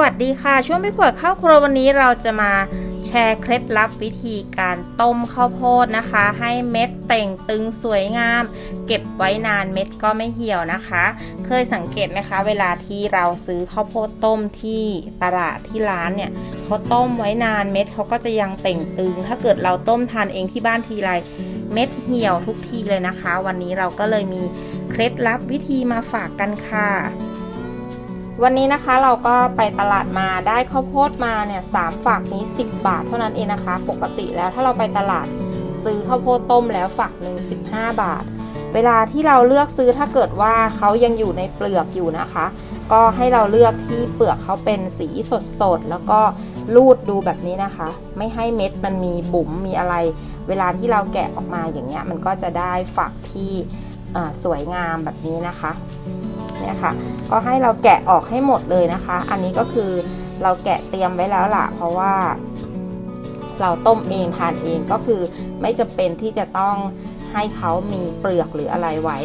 วัสดีค่ะ ช่วงไม่ขวดข้าวครัววันนี้เราจะมาแชร์เคล็ดลับวิธีการต้มข้าวโพดนะคะ ให้เม็ดเต่งตึงสวยงาม เก็บไว้นานเม็ดก็ไม่เหี่ยวนะคะ เคยสังเกตไหมคะ เวลาที่เราซื้อข้าวโพดต้มที่ตลาดที่ร้านเนี่ยเขาต้มไว้นานเม็ดเขาก็จะยังเต่งตึง ถ้าเกิดเราต้มทานเองที่บ้านทีไรเม็ดเหี่ยวทุกทีเลยนะคะ วันนี้เราก็เลยมีเคล็ดลับวิธีมาฝากกันค่ะ วันนี้นะคะเราก็ไปตลาดมาได้ข้าวโพดมาเนี่ยสามฝักนี้ 10 บาทเท่านั้นเองนะคะ ปกติแล้วถ้าเราไปตลาดซื้อข้าวโพดต้มแล้วฝักหนึ่ง15 บาท เวลาที่เราเลือกซื้อถ้าเกิดว่าเขายังอยู่ในเปลือกอยู่นะคะ ก็ให้เราเลือกที่เปลือกเขาเป็นสีสดๆแล้วก็ลูดดูแบบนี้นะคะ ไม่ให้เม็ดมันมีบุ๋มมีอะไร เวลาที่เราแกะออกมาอย่างเงี้ยมันก็จะได้ฝักที่สวยงามแบบนี้นะคะ เนี่ยค่ะ ก็ให้เราแกะออกให้หมดเลยนะคะ อันนี้ก็คือเราแกะเตรียมไว้แล้วล่ะ เพราะว่า เราต้มเองทานเองก็คือไม่จำเป็นที่จะต้องให้เขามีเปลือกหรืออะไรไว้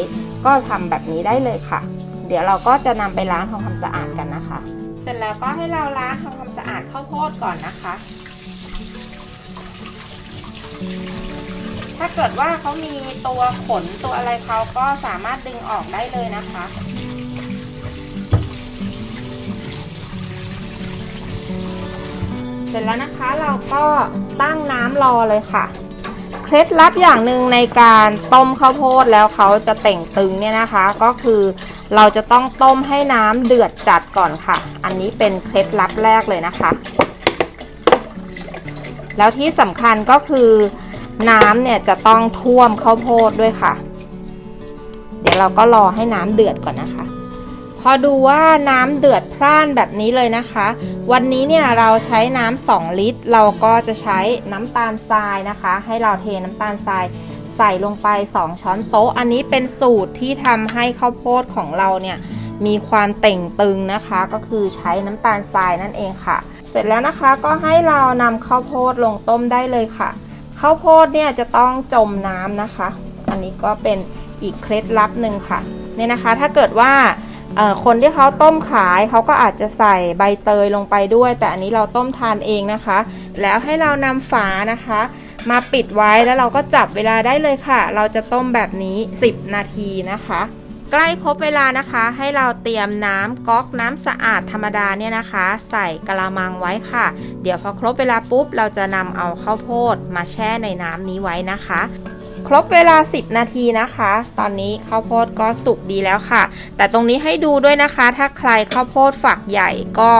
ก็ทำแบบนี้ได้เลยค่ะ เดี๋ยวเราก็จะนำไปล้างทำความสะอาดกันนะคะ เสร็จแล้วก็ให้เราล้างทำความสะอาดข้าวโพดก่อนนะคะถ้าเกิดว่าเขามีตัวขนตัวอะไรเขาก็สามารถดึงออกได้เลยนะคะ เสร็จแล้วนะคะเราก็ตั้งน้ำรอเลยค่ะ เคล็ดลับอย่างหนึ่งในการต้มข้าวโพดแล้วเขาจะเต่งตึงเนี่ยนะคะ ก็คือเราจะต้องต้มให้น้ำเดือดจัดก่อนค่ะ อันนี้เป็นเคล็ดลับแรกเลยนะคะ แล้วที่สำคัญก็คือน้ำเนี่ยจะต้องท่วมข้าวโพดด้วยค่ะ เดี๋ยวเราก็รอให้น้ำเดือดก่อนนะคะ พอดูว่าน้ำเดือดพร่านแบบนี้เลยนะคะ วันนี้เนี่ยเราใช้น้ำ2ลิตร เราก็จะใช้น้ำตาลทรายนะคะ ให้เราเทน้ำตาลทรายใส่ลงไป 2 ช้อนโต๊ะ อันนี้เป็นสูตรที่ทำให้ข้าวโพดของเราเนี่ยมีความเต่งตึงนะคะ ก็คือใช้น้ำตาลทรายนั่นเองค่ะ เสร็จแล้วนะคะก็ให้เรานำข้าวโพดลงต้มได้เลยค่ะข้าวโพดเนี่ยจะต้องจมน้ำนะคะ อันนี้ก็เป็นอีกเคล็ดลับหนึ่งค่ะเนี่ยนะคะ ถ้าเกิดว่า คนที่เขาต้มขายเขาก็อาจจะใส่ใบเตยลงไปด้วย แต่อันนี้เราต้มทานเองนะคะ แล้วให้เรานำฝานะคะ มาปิดไว้แล้วเราก็จับเวลาได้เลยค่ะ เราจะต้มแบบนี้ 10 นาทีนะคะ ใกล้ครบเวลานะคะ ให้เราเตรียมน้ำก๊อกน้ำสะอาดธรรมดาเนี่ยนะคะ ใส่กระมังไว้ค่ะ เดี๋ยวพอครบเวลาปุ๊บ เราจะนำเอาข้าวโพดมาแช่ในน้ำนี้ไว้นะคะ ครบเวลา 10 นาทีนะคะ ตอนนี้ข้าวโพดก็สุกดีแล้วค่ะ แต่ตรงนี้ให้ดูด้วยนะคะ ถ้าใครข้าวโพดฝักใหญ่ก็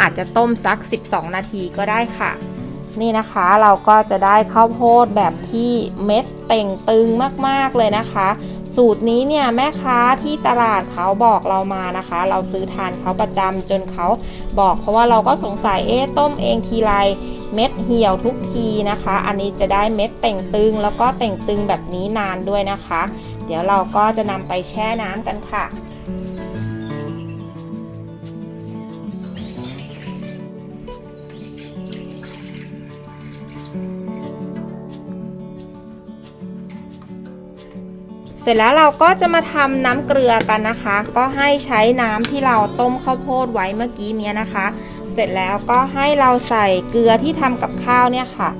อาจจะต้มสัก 12 นาทีก็ได้ค่ะ นี่นะคะเราก็จะได้ข้าวโพดแบบที่เม็ดเต่งตึงมากๆเลยนะคะ สูตรนี้เนี่ยแม่ค้าที่ตลาดเขาบอกเรามานะคะ เราซื้อทานเขาประจำจนเขาบอกเพราะว่าเราก็สงสัยเอ๊ะต้มเองทีไรเม็ดเหี่ยวทุกทีนะคะ อันนี้จะได้เม็ดเต่งตึง แล้วก็เต่งตึงแบบนี้นานด้วยนะคะ เดี๋ยวเราก็จะนำไปแช่น้ำกันค่ะ เสร็จแล้วเราก็จะมาทำน้ำเกลือกันนะคะ ก็ให้ใช้น้ำที่เราต้มข้าวโพดไว้เมื่อกี้เนี้ยนะคะ เสร็จแล้วก็ให้เราใส่เกลือที่ทำกับข้าวเนี่ยค่ะ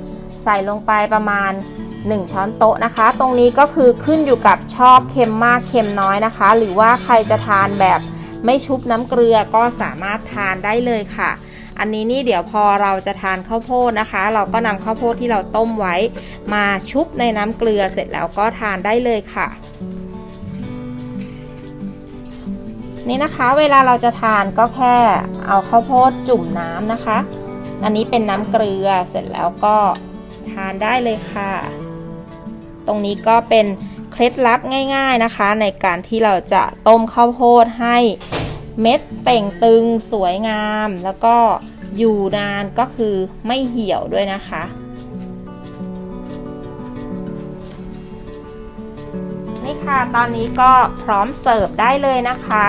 ใส่ลงไปประมาณ 1 ช้อนโต๊ะนะคะ ตรงนี้ก็คือขึ้นอยู่กับชอบเค็มมากเค็มน้อยนะคะ หรือว่าใครจะทานแบบไม่ชุบน้ำเกลือก็สามารถทานได้เลยค่ะ อันนี้นี่เดี๋ยวพอเราจะทานข้าวโพดนะคะ เราก็นำข้าวโพดที่เราต้มไว้ มาชุบในน้ำเกลือเสร็จแล้วก็ทานได้เลยค่ะนี่นะคะเวลาเราจะทานก็แค่เอาข้าวโพดจุ่มน้ำนะคะ อันนี้เป็นน้ำเกลือเสร็จแล้วก็ทานได้เลยค่ะ ตรงนี้ก็เป็นเคล็ดลับง่าย ๆนะคะ ในการที่เราจะต้มข้าวโพดให้ เม็ดเต่งตึงสวยงาม แล้วก็อยู่นานก็คือไม่เหี่ยวด้วยนะคะ นี่ค่ะตอนนี้ก็พร้อมเสิร์ฟได้เลยนะคะ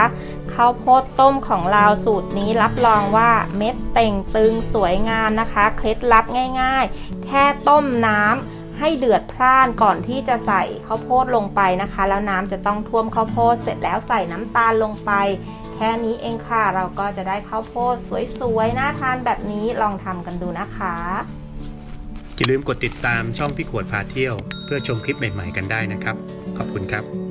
ข้าวโพดต้มของเราสูตรนี้รับรองว่าเม็ดเต่งตึงสวยงามนะคะ เคล็ดลับง่าย ๆ แค่ต้มน้ำให้เดือดพร่านก่อนที่จะใส่ข้าวโพดลงไปนะคะ แล้วน้ำจะต้องท่วมข้าวโพดเสร็จแล้วใส่น้ำตาลลงไป แค่นี้เองค่ะ เราก็จะได้ข้าวโพดสวยๆ น่าทานแบบนี้ลองทำกันดูนะคะ อย่าลืมกดติดตามช่องพี่ขวดพาเที่ยว เพื่อชมคลิปใหม่ๆกันได้นะครับ ขอบคุณครับ